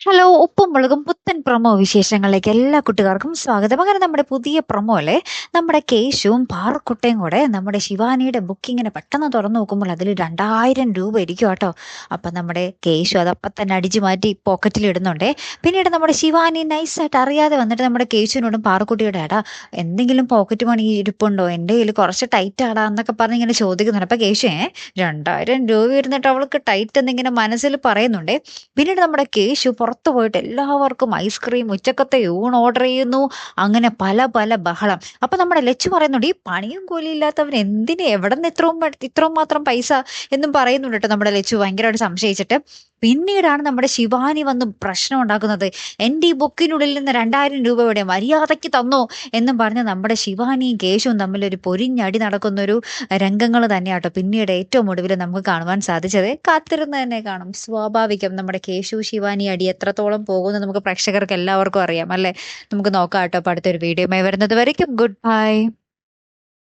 Hello ഉപ്പും മുളകും പുത്തൻ പ്രൊമോ വിശേഷങ്ങളിലേക്ക് എല്ലാ കുട്ടികാർക്കും സ്വാഗതം. അങ്ങനെ നമ്മുടെ പുതിയ പ്രൊമോ അല്ലേ നമ്മുടെ കേശുവും പാറക്കുട്ടയും കൂടെ നമ്മുടെ ശിവാനിയുടെ ബുക്കിങ്ങിനെ പെട്ടെന്ന് തുറന്നു നോക്കുമ്പോൾ അതിൽ രണ്ടായിരം രൂപ ഇരിക്കും കേട്ടോ. അപ്പം നമ്മുടെ കേശു അതപ്പം തന്നെ അടിച്ചു മാറ്റി പോക്കറ്റിൽ ഇടുന്നുണ്ടേ. പിന്നീട് നമ്മുടെ ശിവാനി നൈസായിട്ട് അറിയാതെ വന്നിട്ട് നമ്മുടെ കേശുവിനോടും പാറക്കുട്ടിയോടെ ആടാ എന്തെങ്കിലും പോക്കറ്റ് മണി ഇരിപ്പുണ്ടോ? എന്റെ കയ്യിൽ കുറച്ച് ടൈറ്റ് ആടാ എന്നൊക്കെ പറഞ്ഞ് ഇങ്ങനെ ചോദിക്കുന്നുണ്ട്. അപ്പം കേശു ഏ രണ്ടായിരം രൂപ ഇരുന്നിട്ട് അവൾക്ക് ടൈറ്റ് എന്നിങ്ങനെ മനസ്സിൽ പറയുന്നുണ്ടേ. പിന്നീട് നമ്മുടെ കേശു പുറത്തു പോയിട്ട് എല്ലാവർക്കും ഐസ്ക്രീം ഉച്ചക്കത്തെ ഊൺ ഓർഡർ ചെയ്യുന്നു. അങ്ങനെ പല പല ബഹളം. അപ്പൊ നമ്മുടെ ലച്ചു പറയുന്നുണ്ട് ഈ പണിയും കൂലി ഇല്ലാത്തവൻ എന്തിന്? എവിടെ നിന്ന് ഇത്രയും ഇത്രയും മാത്രം പൈസ? എന്നും പറയുന്നുണ്ട് കേട്ടോ നമ്മുടെ ലച്ചു. ഭയങ്കരമായിട്ട് സംശയിച്ചിട്ട്. പിന്നീടാണ് നമ്മുടെ ശിവാനി വന്ന് പ്രശ്നം ഉണ്ടാക്കുന്നത്. എന്റെ ഈ ബുക്കിനുള്ളിൽ നിന്ന് രണ്ടായിരം രൂപ ഇവിടെ മര്യാദയ്ക്ക് തന്നോ എന്നും പറഞ്ഞ് നമ്മുടെ ശിവാനിയും കേശുവും തമ്മിൽ ഒരു പൊരിഞ്ഞടി നടക്കുന്ന ഒരു രംഗങ്ങൾ തന്നെയാട്ടോ പിന്നീട് ഏറ്റവും ഒടുവിൽ നമുക്ക് കാണുവാൻ സാധിച്ചത്. കാത്തിരുന്ന് തന്നെ കാണും. സ്വാഭാവികം നമ്മുടെ കേശു ശിവാനി അടി എത്രത്തോളം പോകുമെന്ന് നമുക്ക് പ്രേക്ഷകർക്ക് എല്ലാവർക്കും അറിയാം അല്ലേ? നമുക്ക് നോക്കാം കേട്ടോ. അടുത്തൊരു വീഡിയോയുമായി വരുന്നത് വരയ്ക്കും. Good bye